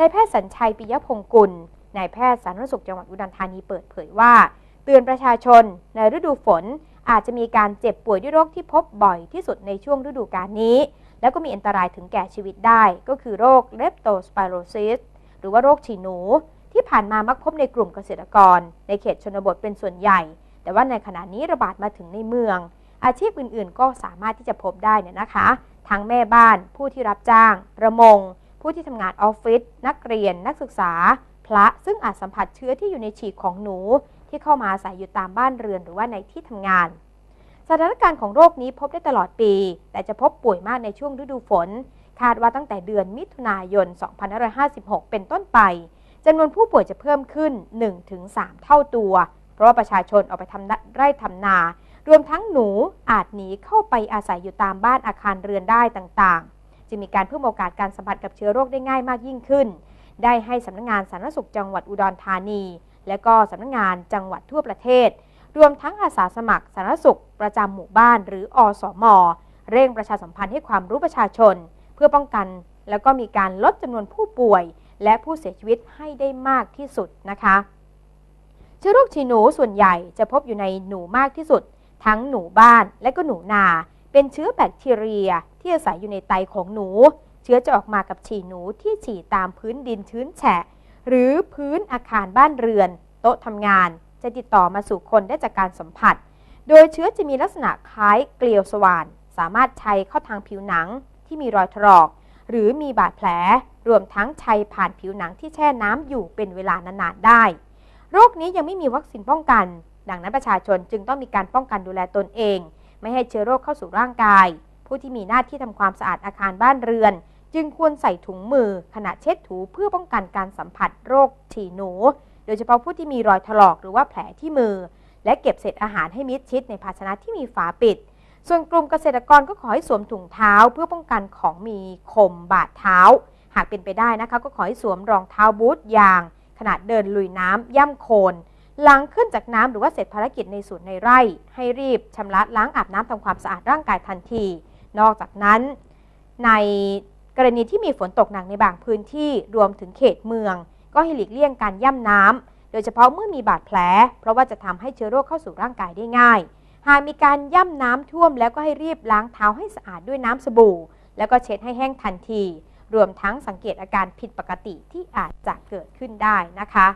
นายแพทย์สัญชัยปิยพงกุลนายแพทย์สาธารณสุขจังหวัดอุดรธานีเปิดเผยว่า เตือนประชาชนในฤดูฝนอาจจะมีการเจ็บป่วยด้วยโรคที่พบบ่อยที่สุดในช่วงฤดูกาลนี้ แล้วก็มีอันตรายถึงแก่ชีวิตได้ ก็คือโรคเลปโตสไปโรซิสหรือว่าโรคฉี่หนู ที่ผ่านมามักพบในกลุ่มเกษตรกร ในเขตชนบทเป็นส่วนใหญ่ แต่ว่าในขณะนี้ระบาดมาถึงในเมือง อาชีพอื่นๆ ก็สามารถที่จะพบได้เนี่ยนะคะ ทั้งแม่บ้านผู้ที่รับจ้างประมง ผู้ที่ทำงานออฟฟิศนักเรียน นักศึกษา พระซึ่งอาจสัมผัสเชื้อที่อยู่ในฉีกของหนู ที่เข้ามาอาศัยอยู่ตามบ้านเรือนหรือว่าในที่ทำงาน สถานการณ์ของโรคนี้พบได้ตลอดปี แต่จะพบป่วยมากในช่วงฤดูฝน คาดว่าตั้งแต่เดือนมิถุนายน 2556 เป็นต้นไปจำนวนผู้ป่วยจะเพิ่มขึ้น 1-3 เท่าตัว เพราะว่าประชาชนออกไปทำไร่ทำนา รวมทั้งหนูอาจหนีเข้าไปอาศัยอยู่ตามบ้านอาคารเรือนได้ต่างๆ จึงมีการเพิ่มโอกาสการสัมผัสกับเชื้อโรคได้ง่ายมากยิ่งขึ้น ได้ให้สำนักงงานสาธารณสุขจังหวัดอุดรธานี และก็สำนักงงานจังหวัดทั่วประเทศ รวมทั้งอาสาสมัครสาธารณสุข ประจำหมู่บ้าน หรืออสมเร่งประชาสัมพันธ์ให้ความรู้ประชาชน เพื่อป้องกัน แล้วก็มีการลดจำนวนผู้ป่วย และผู้เสียชีวิตให้ได้มากที่สุดนะคะเชื้อโรคฉี่หนูส่วนใหญ่จะพบอยู่ในหนูมากที่สุด ทั้งหนูบ้านและก็หนูนา เป็นเชื้อแบคทีเรียที่อาศัยอยู่ในไตของหนู เชื้อจะออกมากับฉี่หนูที่ฉี่ตามพื้นดินชื้นแฉะ หรือพื้นอาคารบ้านเรือน โต๊ะทำงาน จะติดต่อมาสู่คนได้จากการสัมผัส โดยเชื้อจะมีลักษณะคล้ายเกลียวสว่าน สามารถชัยเข้าทางผิวหนังที่มีรอยถลอก หรือมีบาดแผล รวมทั้งชัยผ่านผิวหนังที่แช่น้ำอยู่เป็นเวลานานๆได้ โรคนี้ยังไม่มีวัคซีนป้องกัน ดังนั้นประชาชนจึงต้องมีการป้องกันดูแลตนเอง ไม่ให้เชื้อโรคเข้าสู่ร่างกาย ผู้ที่มีหน้าที่ทำความสะอาดอาคารบ้านเรือน จึงควรใส่ถุงมือขณะเช็ดถูเพื่อป้องกันการสัมผัสโรคฉี่หนู โดยเฉพาะผู้ที่มีรอยถลอกหรือว่าแผลที่มือ และเก็บเศษอาหารให้มิดชิดในภาชนะที่มีฝาปิด ส่วนกลุ่มเกษตรกรก็ขอให้สวมถุงเท้า เพื่อป้องกันของมีคมบาดเท้า หากเป็นไปได้นะคะ ก็ขอให้สวมรองเท้าบูทยางขณะเดินลุยน้ำย่ำโคลน หลังขึ้นจากน้ำหรือว่าเสร็จภารกิจในสวนในไร่ ให้รีบชำระล้างอาบน้ำทำความสะอาดร่างกายทันที นอกจากนั้น ในกรณีที่มีฝนตกหนักในบางพื้นที่รวมถึงเขตเมือง ก็ให้หลีกเลี่ยงการย่ำน้ำโดยเฉพาะเมื่อมีบาดแผล เพราะว่าจะทำให้เชื้อโรคเข้าสู่ร่างกายได้ง่าย หากมีการย่ำน้ำท่วมแล้วก็ให้รีบล้างเท้าให้สะอาดด้วยน้ำสบู่ แล้วก็เช็ดให้แห้งทันที รวมทั้งสังเกตอาการผิดปกติที่อาจจะเกิดขึ้นได้นะคะ